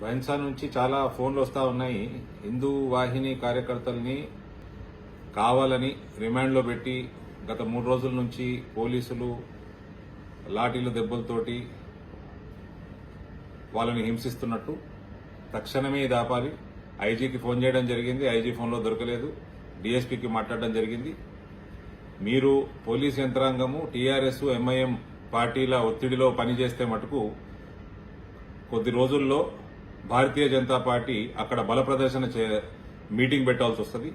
బైన్సా నుంచి చాలా ఫోన్లు వస్తూ ఉన్నాయి. హిందూ వాహిని కార్యకర్తల్ని కావాలని రిమాండ్లో పెట్టి గత మూడు రోజుల నుంచి పోలీసులు లాఠీలు దెబ్బలతోటి వాళ్ళని హింసిస్తున్నట్టు తక్షణమే ఇది ఆపాలి. ఐజీకి ఫోన్ చేయడం జరిగింది. ఐజీ ఫోన్లో దొరకలేదు. డిఎస్పీకి మాట్లాడడం జరిగింది. మీరు పోలీస్ యంత్రాంగము టీఆర్ఎస్ ఎంఐఎం పార్టీల ఒత్తిడిలో పనిచేస్తే మటుకు కొద్ది రోజుల్లో భారతీయ జనతా పార్టీ అక్కడ బల ప్రదర్శన చే- మీటింగ్ పెట్టాల్సి వస్తుంది.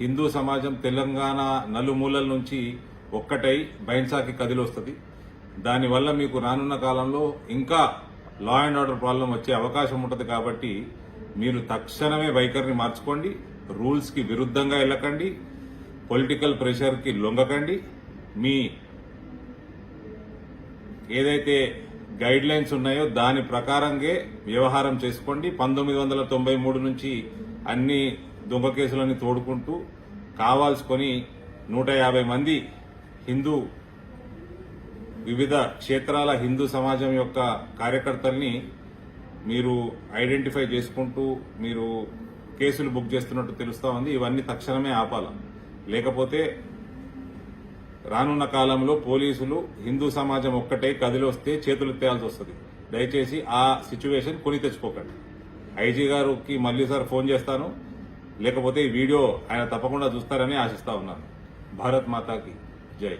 హిందూ సమాజం తెలంగాణ నలుమూలల నుంచి ఒక్కటై బైన్సాకి కదిలొస్తుంది దానివల్ల మీకు రానున్న కాలంలో ఇంకా లా అండ్ ఆర్డర్ ప్రాబ్లం వచ్చే అవకాశం ఉంటుంది కాబట్టి మీరు తక్షణమే వైఖరిని మార్చుకోండి రూల్స్కి విరుద్ధంగా వెళ్ళకండి పొలిటికల్ ప్రెషర్కి లొంగకండి. మీ ఏదైతే గైడ్ లైన్స్ ఉన్నాయో దాని ప్రకారంగా వ్యవహారం చేసుకోండి. పంతొమ్మిది వందల తొంభై మూడు నుంచి అన్ని దొంగ కేసులని తోడుకుంటూ కావాల్సుకొని నూట యాభై మంది హిందూ వివిధ క్షేత్రాల హిందూ సమాజం యొక్క కార్యకర్తల్ని మీరు ఐడెంటిఫై చేసుకుంటూ మీరు కేసులు బుక్ చేస్తున్నట్టు తెలుస్తా ఉంది. ఇవన్నీ తక్షణమే ఆపాల. లేకపోతే రానున్న కాలంలో పోలీసులు హిందూ సమాజం ఒక్కటే కదిలొస్తే చేతులు ఎత్తేయాల్సి వస్తుంది. దయచేసి ఆ సిచ్యువేషన్ కొని తెచ్చుకోకండి. ఐజీ గారికి మళ్ళీ సార్ ఫోన్ చేస్తాను. లేకపోతే ఈ వీడియో ఆయన తప్పకుండా చూస్తారని ఆశిస్తా ఉన్నాను. భారత్ మాతాకి జై.